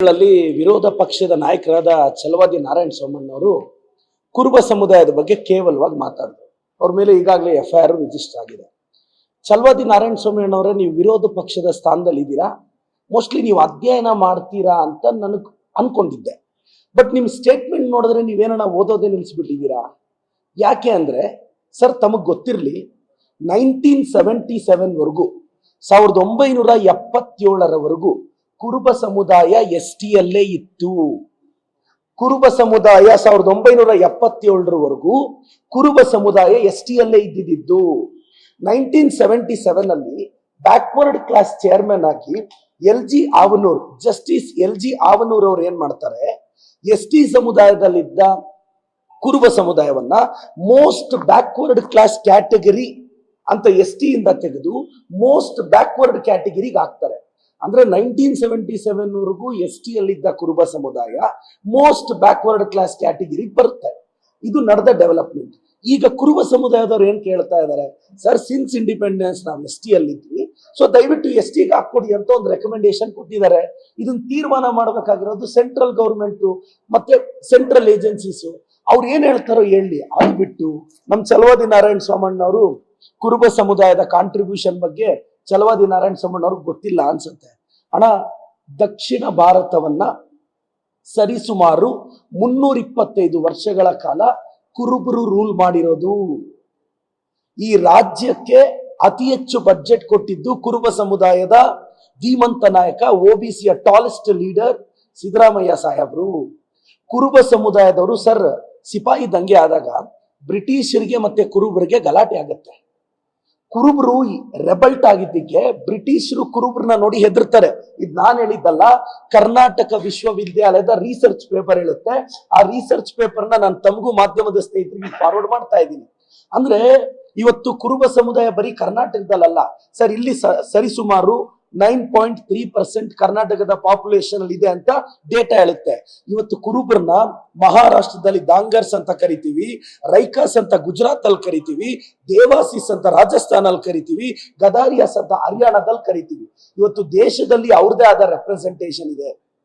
ಗಳಲ್ಲಿ ವಿರೋಧ ಪಕ್ಷದ ನಾಯಕರಾದ ಚಲವಾದಿ ನಾರಾಯಣ ಸೋಮಣ್ಣವರು ಕುರುಬ ಸಮುದಾಯದ ಬಗ್ಗೆ ಕೇವಲವಾಗಿ ಮಾತಾಡಿದ್ರು ಅವ್ರ ಮೇಲೆ ಈಗಾಗಲೇ ಎಫ್ ಐ ಆರ್ ರಿಜಿಸ್ಟರ್ ಆಗಿದೆ. ಛಲವಾದಿ ನಾರಾಯಣ ಸೋಮಣ್ಣವರೇ ನೀವು ವಿರೋಧ ಪಕ್ಷದ ಸ್ಥಾನದಲ್ಲಿ ಇದ್ದೀರಾ? ಮೋಸ್ಟ್ಲಿ ನೀವು ಅಧ್ಯಯನ ಮಾಡ್ತೀರಾ ಅಂತ ನನಗೆ ಅನ್ಕೊಂಡಿದ್ದೆ. ಬಟ್ ನಿಮ್ಮ ಸ್ಟೇಟ್ಮೆಂಟ್ ನೋಡಿದ್ರೆ ನೀವೇನ ಓದೋದೇ ನಿಲ್ಲಿಸ್ಬಿಟ್ಟಿದ್ದೀರಾ ಯಾಕೆ ಅಂದ್ರೆ, ಸರ್ ತಮಗೆ ಗೊತ್ತಿರಲಿ ನೈನ್ಟೀನ್ ಸೆವೆಂಟಿ ಸೆವೆನ್ವರೆಗೂ ಸಾವಿರದ ಒಂಬೈನೂರ ಎಪ್ಪತ್ತೇಳರವರೆಗೂ ಕುರುಬ ಸಮುದಾಯ ಎಸ್ ಟಿಯಲ್ಲೇ ಇತ್ತು. ಕುರುಬ ಸಮುದಾಯ ಸಾವಿರದ ಒಂಬೈನೂರ ಎಪ್ಪತ್ತೇಳರವರೆಗೂ ಕುರುಬ ಸಮುದಾಯ ಎಸ್ ಟಿಯಲ್ಲೇ ಇದ್ದಿದ್ದು. ನೈನ್ಟೀನ್ ಸೆವೆಂಟಿ ಸೆವೆನ್ ಅಲ್ಲಿ ಬ್ಯಾಕ್ವರ್ಡ್ ಕ್ಲಾಸ್ ಚೇರ್ಮನ್ ಆಗಿ L G Havanur, justice L G Havanur ಅವ್ರು ಏನ್ ಮಾಡ್ತಾರೆ? ಎಸ್ ಟಿ ಸಮುದಾಯದಲ್ಲಿದ್ದ ಕುರುಬ ಸಮುದಾಯವನ್ನ ಮೋಸ್ಟ್ ಬ್ಯಾಕ್ವರ್ಡ್ ಕ್ಲಾಸ್ ಕ್ಯಾಟಗರಿ ಅಂತ ಎಸ್ ಟಿ ಇಂದ ತೆಗೆದು ಮೋಸ್ಟ್ ಬ್ಯಾಕ್ವರ್ಡ್ ಕ್ಯಾಟಗರಿಗೆ ಹಾಕ್ತಾರೆ. ಅಂದ್ರೆ ನೈನ್ಟೀನ್ ಸೆವೆಂಟಿ ಸೆವೆನ್ ವರೆಗೂ ಎಸ್ ಟಿ ಅಲ್ಲಿದ್ದ ಕುರುಬ ಸಮುದಾಯ ಮೋಸ್ಟ್ ಬ್ಯಾಕ್ವರ್ಡ್ ಕ್ಲಾಸ್ ಕ್ಯಾಟಗರಿ ಬರುತ್ತೆ. ಇದು ನಡೆದ ಡೆವಲಪ್ಮೆಂಟ್ ಈಗ ಕುರುಬ ಸಮುದಾಯದವ್ರು ಏನ್ ಕೇಳ್ತಾ ಇದ್ದಾರೆ ಸರ್ ಸಿನ್ಸ್ ಇಂಡಿಪೆಂಡೆನ್ಸ್ ನಾವು ಎಸ್ ಟಿ ಅಲ್ಲಿದ್ವಿ ಸೊ ದಯವಿಟ್ಟು ಎಸ್ ಟಿಗೆ ಹಾಕೊಡಿ ಅಂತ ಒಂದು ರೆಕಮೆಂಡೇಶನ್ ಕೊಟ್ಟಿದ್ದಾರೆ. ಇದನ್ನ ತೀರ್ಮಾನ ಮಾಡಬೇಕಾಗಿರೋದು ಸೆಂಟ್ರಲ್ ಗೌರ್ಮೆಂಟ್ ಮತ್ತೆ ಸೆಂಟ್ರಲ್ ಏಜೆನ್ಸೀಸ್ ಅವ್ರು ಏನ್ ಹೇಳ್ತಾರೋ ಹೇಳಿ ಅದು ಬಿಟ್ಟು ನಮ್ ಚಲವಾದಿ ನಾರಾಯಣ ಸ್ವಾಮಣ್ಣವರು ಕುರುಬ ಸಮುದಾಯದ ಕಾಂಟ್ರಿಬ್ಯೂಷನ್ ಬಗ್ಗೆ ಚಲವಾದಿ ನಾರಾಯಣ ಸ್ವಾಮಣ್ಣ ಅವ್ರಿಗೆ ಗೊತ್ತಿಲ್ಲ ಅನ್ಸುತ್ತೆ. ಅಣ್ಣ, ದಕ್ಷಿಣ ಭಾರತವನ್ನ ಸರಿಸುಮಾರು ಮುನ್ನೂರಿಪ್ಪತ್ತೈದು ವರ್ಷಗಳ ಕಾಲ ಕುರುಬರು ರೂಲ್ ಮಾಡಿರೋದು. ಈ ರಾಜ್ಯಕ್ಕೆ ಅತಿ ಹೆಚ್ಚು ಬಜೆಟ್ ಕೊಟ್ಟಿದ್ದು ಕುರುಬ ಸಮುದಾಯದ ಧೀಮಂತ ನಾಯಕ ಒಬಿಸಿಯ ಟಾಲೆಸ್ಟ್ ಲೀಡರ್ ಸಿದ್ದರಾಮಯ್ಯ ಸಾಹೇಬ್ರು. ಕುರುಬ ಸಮುದಾಯದವರು ಸರ್ ಸಿಪಾಯಿ ದಂಗೆ ಆದಾಗ ಬ್ರಿಟಿಷರಿಗೆ ಮತ್ತೆ ಕುರುಬರಿಗೆ ಗಲಾಟೆ ಆಗತ್ತೆ. ಕುರುಬರು ರೆಬಲ್ಟ್ ಆಗಿದ್ದಕ್ಕೆ ಬ್ರಿಟಿಷರು ಕುರುಬರನ್ನ ನೋಡಿ ಹೆದರ್ತಾರೆ. ಇದು ನಾನ್ ಹೇಳಿದ್ದಲ್ಲ, ಕರ್ನಾಟಕ ವಿಶ್ವವಿದ್ಯಾಲಯದ ರಿಸರ್ಚ್ ಪೇಪರ್ ಹೇಳುತ್ತೆ. ಆ ರಿಸರ್ಚ್ ಪೇಪರ್ನ ನಾನು ತಮಗೂ ಮಾಧ್ಯಮದ ಸ್ನೇಹಿತರಿಗೆ ಫಾರ್ವರ್ಡ್ ಮಾಡ್ತಾ ಇದ್ದೀನಿ. ಅಂದ್ರೆ ಇವತ್ತು ಕುರುಬ ಸಮುದಾಯ ಬರೀ ಕರ್ನಾಟಕದಲ್ಲ ಸರ್ ಇಲ್ಲಿ ಸರಿಸುಮಾರು ನೈನ್ ಪಾಯಿಂಟ್ ತ್ರೀ ಪರ್ಸೆಂಟ್ ಕರ್ನಾಟಕದ ಪಾಪ್ಯುಲೇಷನ್ ಅಲ್ಲಿ ಇದೆ ಅಂತ ಡೇಟಾ ಹೇಳುತ್ತೆ. ಇವತ್ತು ಕುರುಬರನ್ನ ಮಹಾರಾಷ್ಟ್ರದಲ್ಲಿ ದಾಂಗರ್ಸ್ ಅಂತ ಕರಿತೀವಿ ರೈಕಾಸ್ ಅಂತ ಗುಜರಾತ್ ಅಲ್ಲಿ ಕರಿತೀವಿ ದೇವಾಸಿಸ್ ಅಂತ ರಾಜಸ್ಥಾನ ಅಲ್ಲಿ ಕರಿತೀವಿ ಗದಾರಿಯಾಸ್ ಅಂತ ಹರಿಯಾಣದಲ್ಲಿ ಕರಿತೀವಿ. ಇವತ್ತು ದೇಶದಲ್ಲಿ ಅವ್ರದೇ ಆದ ರೆಪ್ರೆಸೆಂಟೇಷನ್ ಇದೆ.